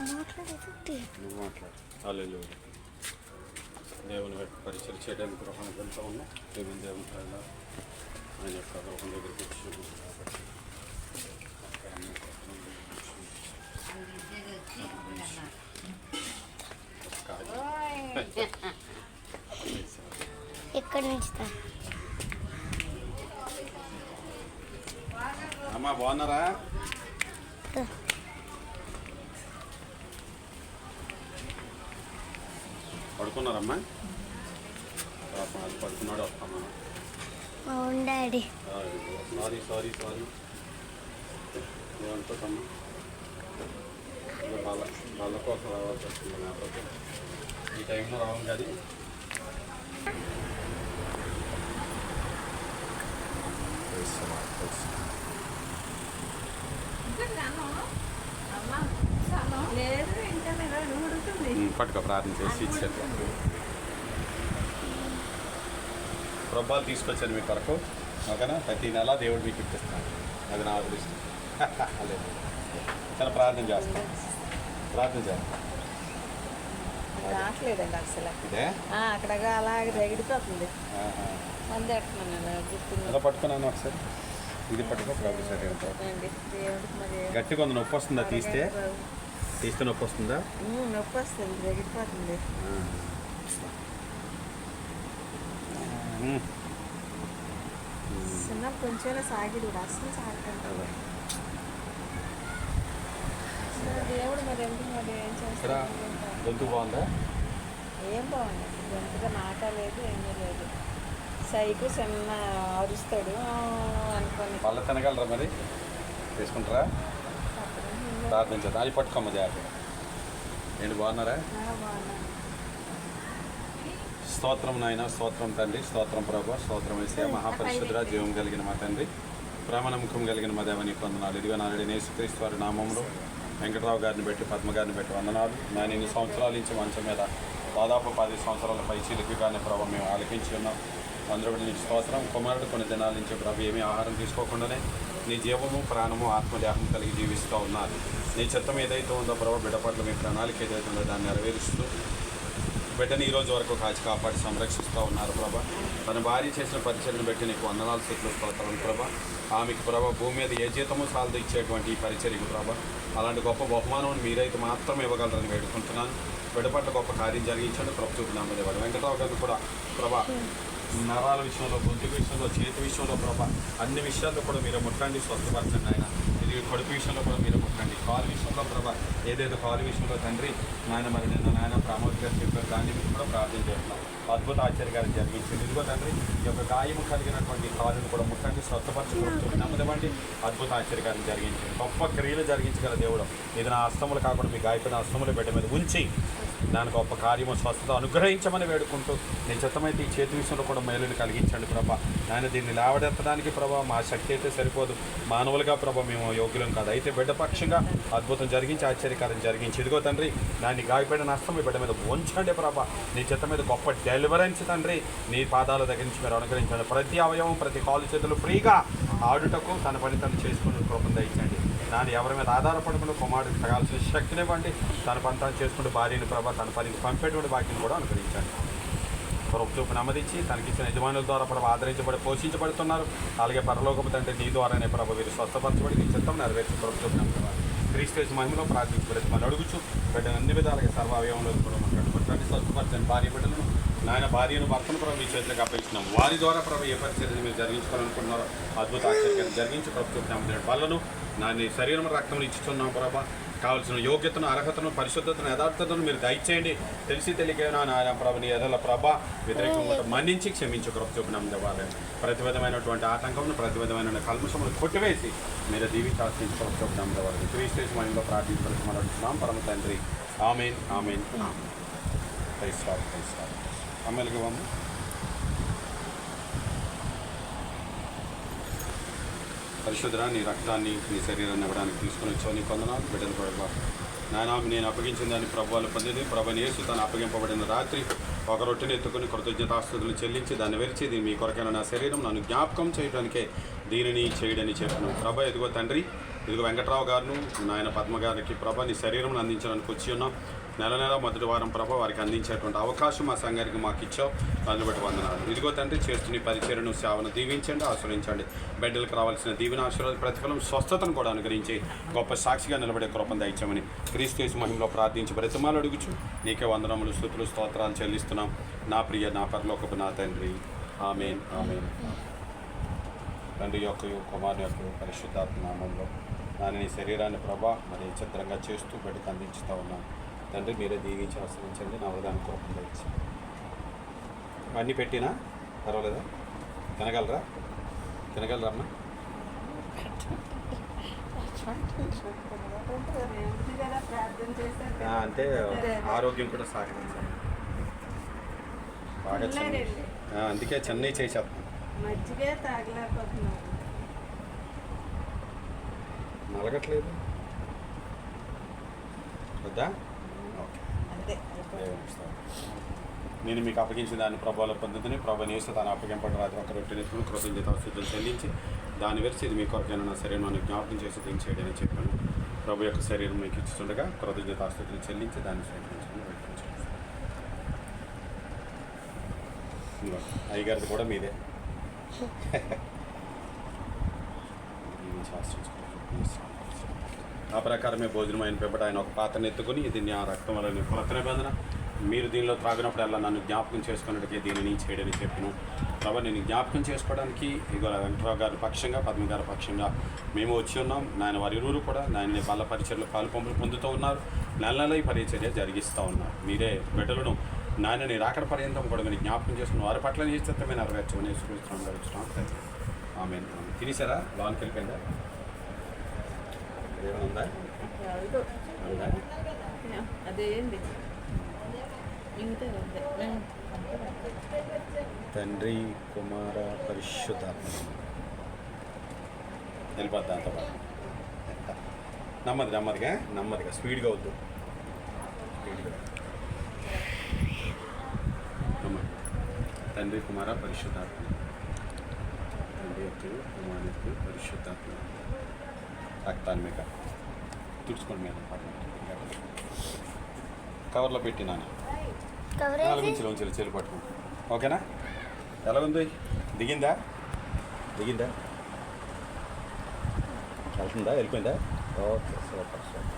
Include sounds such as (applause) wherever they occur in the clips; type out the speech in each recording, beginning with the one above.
నువ్వు మాట్లాడు. దేవుని పరిచయం చేయడానికి గృహానికి వెళ్తా ఉన్నాం. దేవుని దేవుని ప్రజల ఆయన యొక్క గృహం దగ్గరికి వచ్చి కాబట్టి ఎక్కడి నుంచి? అమ్మా బాగున్నారా? పడుకున్నారమ్మా? పడుకున్నాడు వస్తామా అవును డాడీ. Sorry sorry sorry. ఇక వాళ్ళ వాళ్ళ కోసం రావాల్సి వస్తుంది ఈ టైంలో రావాలి కానీ లేదు ఇంకా నేను పట్టుకో ప్రార్థన చేసి ఇచ్చారు. ప్రభాలు తీసుకొచ్చాను మీ కొరకు. ఓకేనా? ప్రతి నెల దేవుడు మీకు ఇప్పిస్తున్నాను అది నా అదృష్టం. లేదు చాలా ప్రార్థన చేస్తాం. ప్రార్థన చేస్తాం. రావట్లేదండి అసలు. అక్కడ అలాగే పట్టుకున్నాను ఒకసారి. ఇది పట్టుకో సరే. మరి గట్టిగా ఉంది నొప్పి వస్తుందా తీస్తే? తీస్తే నొప్పి వస్తుందా? నొప్పి వస్తుంది ఎగిడిపోతుంది ఉమ్. చిన్న కొంచెం సాగిడు అసలు సాగటండి దేవుడు మరి ఎందుకు మరి ఏం చేస్తాడు గొంతు బాగుందా? ఏం బాగుంది. గంటగా మాట లేదు ఏమీ లేదు. సైకు చిన్న అరుస్తాడు. ఆ, అనుకొని. పళ్ళ తినగలరా మరి? తీసుకుంటారా? ప్రార్థించదు అది పట్టుకోమ్మ జాగ్రత్త ఏంటి బాగున్నారా? స్తోత్రం నాయన స్తోత్రం తండ్రి స్తోత్రం ప్రభా స్తోత్రం వేసే మహాపరిశుద్ధ జీవం కలిగిన మా తండ్రి ప్రేమ కలిగిన మా దేవని వందనాలు ఇదిగో నాలుగు నేసుక్రీస్తు వారి నామంలో వెంకటరావు గారిని పెట్టి పద్మ గారిని పెట్టి వందనాలు. నేను ఇన్ని సంవత్సరాల నుంచి మంచం మీద దాదాపు పది సంవత్సరాల పై కానీ ప్రభావ మేము ఆలకించి ఉన్నాం. అందరూ నీ స్తోత్రం. కుమారుడు కొన్ని దినాల నుంచి ప్రభు ఏమీ ఆహారం తీసుకోకుండానే నీ జీవము ప్రాణము ఆత్మదేహం కలిగి జీవిస్తూ ఉన్నారు నీ చిత్తం ఏదైతే ఉందో ప్రభు బిడ్డ పట్ల మీ ప్రణాళిక ఏదైతే ఉందో దాన్ని నెరవేరుస్తూ బిడ్డని ఈ రోజు వరకు కాచి కాపాడి సంరక్షిస్తూ ఉన్నారు ప్రభా. తన భార్య చేసిన పరిచయను బట్టి నీకు వందనాలు శుద్ధులు స్తోత్రం ప్రభా. ఆమెకు ప్రభా భూమి మీద ఏ జీతము సాలదు ఇచ్చేటువంటి ఈ పరిచర్యకు ప్రభా. అలాంటి గొప్ప బహుమానం మీరైతే మాత్రం ఇవ్వగలరని వేడుకుంటున్నాను. బిడ్డ పట్ల గొప్ప కార్యం జరిగించండి. ప్రభు చూపునామా దేవాడు వెంకటరావు గారిని కూడా ప్రభా నరాల విషయంలో గొంతు విషయంలో చేతి విషయంలో ప్రభా అన్ని విషయాల్లో కూడా మీరు ముట్టండి స్వస్థపరచండి ఆయన. ఇది కడుపు విషయంలో కూడా మీరు ముట్టండి. కాలు విషయంలో ప్రభా ఏదైతే కాలు విషయంలో తండ్రి నాయన మరి నేను నాయన ప్రామోద్ గారు చెప్పారు దాన్ని మీరు కూడా ప్రార్థన చేస్తున్నాం అద్భుత ఆశ్చర్య గారు జరిగించింది. ఇదిగో తండ్రి ఈ యొక్క గాయం కలిగినటువంటి కాలును కూడా ముట్టండి స్వస్థపరచుకుంటూ నమ్మదమండి అద్భుత ఆశ్చర్య గారిని జరిగించింది. గొప్ప క్రియలు జరిగించగల దేవుడు. ఇది నా అస్తములు కాకుండా మీ గాయపడిన అస్తములు బిడ్డ మీద ఉంచి దాని గొప్ప కార్యము స్వస్థత అనుగ్రహించమని వేడుకుంటూ నీ చిత్తమైతే ఈ చేతి విషయంలో కూడా మేలుని కలిగించండి ప్రభా. నాయన దీన్ని లేవడెత్తడానికి ప్రభా మా శక్తి అయితే సరిపోదు. మానవులుగా ప్రభా మేము యోగ్యులం కాదు. అయితే బిడ్డ పక్షంగా అద్భుతం జరిగించి ఆశ్చర్యకారం జరిగించి ఇదిగో తండ్రి దాన్ని గాయపడిన నష్టం మీ బిడ్డ మీద ఉంచండి ప్రభా. నీ చిత్త మీద గొప్ప డెలివరెన్స్ తండ్రి నీ పాదాల దగ్గర నుంచి మీరు అనుగ్రహించండి. ప్రతి అవయవం ప్రతి కాలు చేతులు ఫ్రీగా ఆడుటకు తన పని తను చేసుకుని కృపం దయచండి దాని ఎవరి మీద ఆధారపడకుండా కుమారుడికి తగాల్సిన శక్తినివ్వండి తన పని చేసుకుంటూ భార్యని ప్రభా తన పనికి పంపేటువంటి వాక్యం కూడా అనుగ్రహించండి. ప్రభు చూపు నమ్మదించి తనకిచ్చిన యజమానుల ద్వారా ప్రభు ఆదరించబడి పోషించబడుతున్నారు. అలాగే పరలోకపు తండ్రి నీ ద్వారానే ప్రభు వీరు స్వస్థపరచబడి నీ చిత్తం నెరవేర్చి ప్రభు చూపు నమ్ముతున్నారు క్రీస్తు మహిమలో ప్రార్థించబడి మనం అడుగుచు. బిడ్డను అన్ని విధాలుగా సర్వావయంలో కూడా మాట్లాడుకుంటాను స్వస్థపరచని భార్య బిడ్డలను నాయన భార్యను భర్తను ప్రభు మీ చేతులకు అప్పగించినాం. వారి ద్వారా ప్రభు ఏ పరిచర్యను మీరు జరిగించుకోవాలనుకుంటున్నారో అద్భుత ఆశ్చర్యాన్ని జరిగించి ప్రభు చూపు నమ్ముతున్న పళ్ళను నా నీ శరీరం రక్తం ఇచ్చుతున్నాం ప్రభా. కావలసిన యోగ్యతను అర్హతను పరిశుద్ధతను యథార్థతను మీరు దయచేయండి. తెలిసి తెలియకైనా నాయన ప్రభ నీ ఎదల ప్రభ వ్యతిరేకంగా మన్నించి క్షమించు కృప చూపినాం దేవాలి ప్రతి విధమైనటువంటి ఆటంకమును ప్రతి విధమైన కల్మషమును కొట్టివేసి మీరు దీవించాల్సిన కృప చూపినాం దేవాలి క్రీస్తు మహిళలో ప్రార్థించడానికి మనం అడుగుతున్నాం పరమ తండ్రి. Amen amen. క్రైస్తాడు క్రైస్తాడు అమ్మలకి వమ్మ పరిశుద్ధ నీ రక్తాన్ని నీ శరీరాన్ని ఇవ్వడానికి తీసుకుని వచ్చావు. నీ కొందనాలు బిడ్డలు కూడా నాయన నేను అప్పగించిన దాన్ని ప్రభువాలు పొందింది. ప్రభుని యేసు తను అప్పగింపబడిన రాత్రి ఒక రొట్టెని ఎత్తుకుని కృతజ్ఞతాస్తుతులు చెల్లించి దాన్ని వెరిచి మీ కొరకైన నా శరీరం నన్ను జ్ఞాపకం చేయడానికే దీనిని చేయడని చెప్పాను. ప్రభ ఎదుగో తండ్రి ఇదిగో వెంకట్రావు గారును నాయన పద్మ గారికి ప్రభ నీ శరీరం అందించడానికి వచ్చి ఉన్నాం. నెల నెల మొదటి వారం ప్రభ వారికి అందించేటువంటి అవకాశం మా సంఘానికి మాకు ఇచ్చావు. దాన్ని బట్టి వందనాలు. ఇదిగో తండ్రి చేస్తున్న పరిచయను సేవను దీవించండి ఆశ్రయించండి. బిడ్డలకు రావాల్సిన దీవెన ఆశీర్వాద ప్రతిఫలం స్వస్థతను కూడా అనుగ్రహించి గొప్ప సాక్షిగా నిలబడే కృపను దయచామని క్రీస్తు మహిమలో ప్రార్థించి బ్రతిమాలు అడుగుచు. నీకే వందనములు స్థుతులు స్తోత్రాలు చెల్లిస్తున్నాం. నా ప్రియ నా పరలోకపు నా తండ్రి. Amen amen. తండ్రి యొక్క కుమారుని యొక్క పరిశుద్ధాత్మ నామంలో. దానిని శరీరాన్ని ప్రభా మరి చిత్రంగా చేస్తూ బయటకు అందించుతూ ఉన్నాను తండ్రి మీరే దీవించి ఆశ్రయించండి నా వృధాన్ని కోపం తెచ్చి అన్నీ పెట్టినా పర్వాలేదా? తినగలరా? తినగలరా ఆ, అంటే ఆరోగ్యం కూడా సహకరించాలి. బాగా అందుకే చెన్నై చేసేస్తాం నలగట్లేదు. వద్దా? నేను మీకు అప్పగించిన దాని ప్రభావాల పొందుతుని ప్రభు నేసు తాను అప్పగింపడం రాత్రి ఒక రొట్టెని ఎత్తుకుని కృతజ్ఞత స్థుతులు చెల్లించి దాని వెరిసి ఇది మీ కొరకైనా నా శరీరాన్ని జ్ఞాపకం చేసి దీన్ని చేయడని చెప్పాను. ప్రభు యొక్క శరీరం మీకు ఇచ్చుండగా కృతజ్ఞత స్థుతులు చెల్లించి దాన్ని స్వీకరించండి అయ్యగారిది కూడా మీదే. (laughs) (laughs) శాస్త్రించుకోవాలి. ఆ ప్రకారమే భోజనం అయిన పెంపట ఆయన ఒక పాత్రను ఎత్తుకుని దీన్ని ఆ రక్తం వల్ల కొత్త నిబంధన. మీరు దీనిలో త్రాగినప్పుడల్లా నన్ను జ్ఞాపకం చేసుకున్నట్టుగా దీనిని చేయడని చెప్పాను. కాబట్టి నేను జ్ఞాపకం చేసుకోవడానికి ఇగో వెంకటరావు గారి పక్షంగా పద్మ గారి పక్షంగా మేము వచ్చి ఉన్నాం. నాయన వారి కూడా నాయన బల్ల పరిచర్లు పాలు పంపులు పొందుతూ ఉన్నారు. నెల నెల ఈ పరిచర్య జరిగిస్తూ ఉన్నారు. మీరే బిడ్డలను నాయన నేను రాకడ పర్యంతం కూడా మీరు జ్ఞాపకం చేసుకుని వారి పట్ల నీ చిత్తమే నెరవేర్చమని సూచిస్తున్నాం ఆమె తినేసారా లోనికి వెళ్ళిపోయిందా ఏమైనా ఉందా ఎవరిదో. ఉందా అదేంది ఇంకా అదే తండ్రి కుమార పరిశుద్ధాత్మ వెళ్ళిపోద్దా అంత నెమ్మది నెమ్మదిగా నెమ్మదిగా స్పీడ్గా వద్దు. స్పీడ్గా. తండ్రి కుమార పరిశుద్ధాత్మ. తండ్రి యొక్క పరిశుద్ధాత్మ. రక్తాన్ని మీకు తుడుచుకోండి మీద కవర్లో పెట్టినాను కవరేజ్ నాలుగు ఉంచి చెల్లి పట్టుకుంటా ఓకేనా? ఎలా ఉంది దిగిందా? దిగిందా? వెళ్తుందా? వెళ్ళిపోయిందా? Okay super super.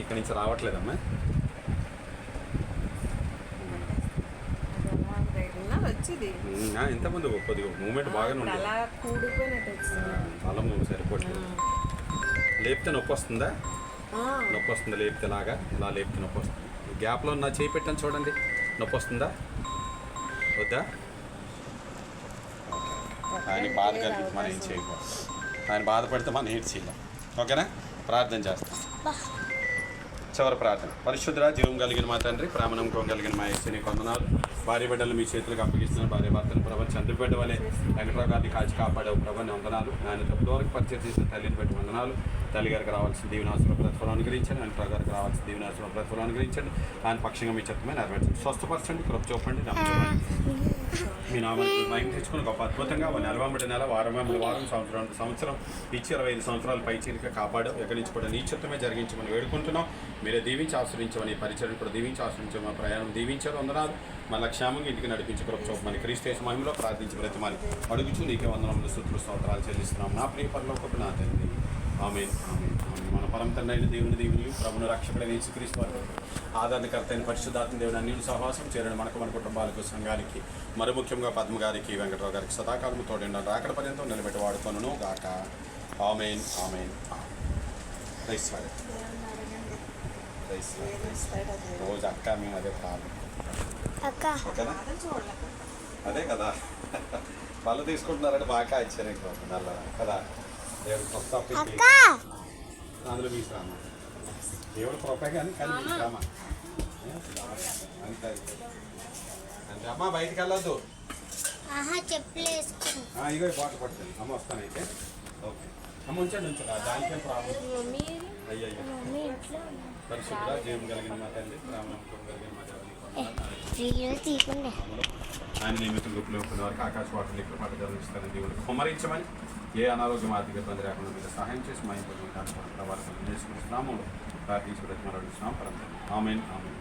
ఇక్కడి నుంచి రావట్లేదమ్మా. ఆ, ఇంతకుముందు కొద్దిగా మూమెంట్ బాగానే ఉంది అలా కూడిపోయినట్టు వచ్చింది. బలం సరిపోవట్లేదు లేపితే నొప్పి వస్తుందా. నొప్పి వస్తుంది లేపితే లాగా? ఇలా లేపితే నొప్పి వస్తుంది. గ్యాప్లో నా చేయి పెట్టాను చూడండి. నొప్పి వస్తుందా? వద్దా? ఆయన బాధ కలిగి మనం ఏం చేయకూడదు ఆయన బాధపడితే మనం ఏం చేయలేం. ఓకేనా? ప్రార్థన చేస్తాం. చివరి ప్రార్థన. పరిశుద్ధ జీవం కలిగిన మా తండ్రి ప్రామణంకం కలిగిన మా ఎస్సీని కొందనాలు భార్య బిడ్డలు మీ చేతులకు అప్పగిస్తున్న భార్య భర్తలు ప్రభావ చంద్రపేట వలె వెంకటరావు గారిని కాచి కాపాడావు ప్రభని వందనాలు. ఆయన తప్పుడు వరకు పరిచయం చేసిన తల్లిని బట్టి వందనాలు. తల్లి గారికి రావాల్సిన దీవెనాసుల ప్రతిఫలం అనుగ్రహించండి. వెంకటరావు గారికి రావాల్సిన దీవెనాసుల ప్రతిఫలం అనుగ్రహించండి. ఆయన పక్షంగా మీ చెత్తమే నెరవేర్చండి. స్వస్థపరచండి. కృప చూపండి. మీ నామాన్ని మహిమ తెచ్చుకుని గొప్ప అద్భుతంగా ఒక నెల వెంబడి నెల వారం వెంబడి వారం సంవత్సరం సంవత్సరం ఇచ్చి ఇరవై ఐదు సంవత్సరాలు పై చీరిక కాపాడు. ఎక్కడి నుంచి కూడా నీచత్వమే జరిగించమని వేడుకుంటున్నాం. మీరే దీవించి ఆశ్రయించమని పరిచయం కూడా దీవించి ఆశ్రయించమని ప్రయాణం దీవించారు. వందనాలు. మళ్ళీ క్షేమంగా ఇంటికి నడిపించి కృపచోపమని క్రీస్తేశ మహిమలో ప్రార్థించి బ్రతిమాలి. అడుగుచు నీకే వందనములు శుద్ధులు స్తోత్రాలు చెల్లిస్తున్నాం. నా ప్రియ పరలోకపు నా తండ్రి. ఆమె ఆమె మన పరం తండ్రి అయిన దేవుని దేవుని ప్రభుని రక్షకుడైన యేసుక్రీస్తు క్రీస్తు ఆదరణకర్త అయిన పరిశుద్ధాత్మ దేవుని అన్ని సహవాసం చేరిన మనకు మన కుటుంబాలకు సంఘానికి మరి ముఖ్యంగా పద్మ గారికి వెంకటరావు గారికి సదాకాలం తోడండి రాకడ పర్యంతం నిలబెట్టి వాడుకొనును గాక ఆమెన్. ఆమెన్ రైస్ రోజు అక్క మేము అదే ప్రాబ్లం అక్క. ఓకేనా అదే కదా. పళ్ళు తీసుకుంటున్నారంటే బాగా ఆశ్చర్యపోతుంది అలా కదా? దేవుడు కొత్త అందులో తీసుకురామా దేవుడు కృపే కానీ కానీ తీసుకురామా అంతే. అంటే అమ్మ బయటికి వెళ్ళొద్దు. ఇగో బాటిల్ పడుతుంది అమ్మ వస్తానైతే. ఓకే. అమ్మ ఉంచండి ఉంచండి. దానికేం ప్రాబ్లం. ఉన్నా. పరిశుద్ధ జీవం కలిగిన మా తండ్రి రామనమ్మకం కలిగిన మా దేవుని వీడియో తీయకుండా. ఆయన నియమితులు గ్రూపులో ఉంటున్న వారికి ఆకాశ వాటర్ ఇక్కడ మాట గమనిస్తారని దేవుడికి కుమరించమని ఏ అనారోగ్యం ఆర్థిక ఇబ్బంది లేకుండా మీరు సహాయం చేసి మా ఇంట్లో ప్రభావం నేర్చుకుంటున్నాము ప్రార్థించి బ్రతిమలాడుతున్నాం పరంగా ఆమెన్ ఆమెన్.